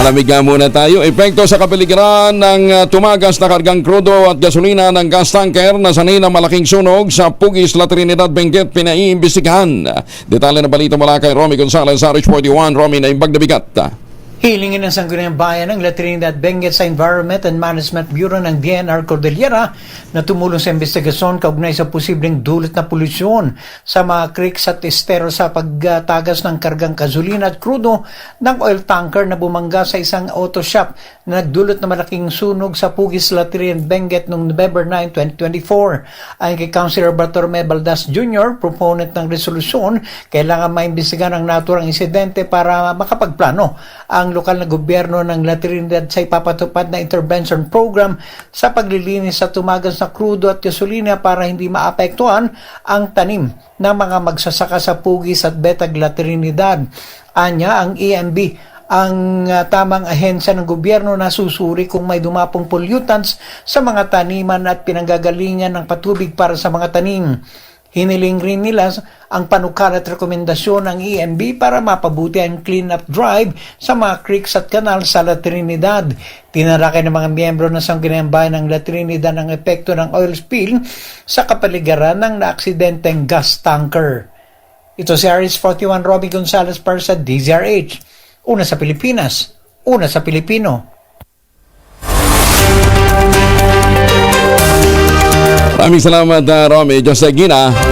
Palamig muna tayo. Epekto sa kapaligiran ng uh, tumagas na kargang krudo at gasolina ng gas tanker na sanay na malaking sunog sa Pugis, La Trinidad, Benguet, pinaiimbestigahan. Detalye na balita mula kay Romy Gonzalez, RH41. Romy na imbag na bigat. Hilingin ng Sangguniang Bayan ng La Trinidad Benguet sa Environment and Management Bureau ng DNR Cordillera na tumulong sa investigasyon kaugnay sa posibleng dulot na polusyon sa mga creeks at estero sa pagtagas ng kargang gasolina at krudo ng oil tanker na bumangga sa isang auto shop na nagdulot na malaking sunog sa Pugis, La Trinidad Benguet noong November 9, 2024. Ayon kay Councilor Bartolome Baldas Jr., proponent ng resolusyon, kailangan maimbestigahan ang naturang insidente para makapagplano ang lokal na gobyerno ng La Trinidad sa ipapatupad na intervention program sa paglilinis sa tumagas na krudo at gasolina para hindi maapektuhan ang tanim ng mga magsasaka sa Pugis at Betag La Trinidad. Anya, ang EMB ang uh, tamang ahensya ng gobyerno na susuri kung may dumapong pollutants sa mga taniman at pinanggagalingan ng patubig para sa mga tanim. Hiniling rin nila ang panukal at rekomendasyon ng EMB para mapabuti ang clean-up drive sa mga creeks at kanal sa La Trinidad. Tinarakay ng mga miyembro ng Sangguniang Bayan ng La Trinidad ang epekto ng oil spill sa kapaligiran ng naaksidenteng gas tanker. Ito si Aris 41 Robbie Gonzalez para sa DZRH. Una sa Pilipinas, una sa Pilipino. Maraming salamat, uh, Romy. Diyos sa Gina.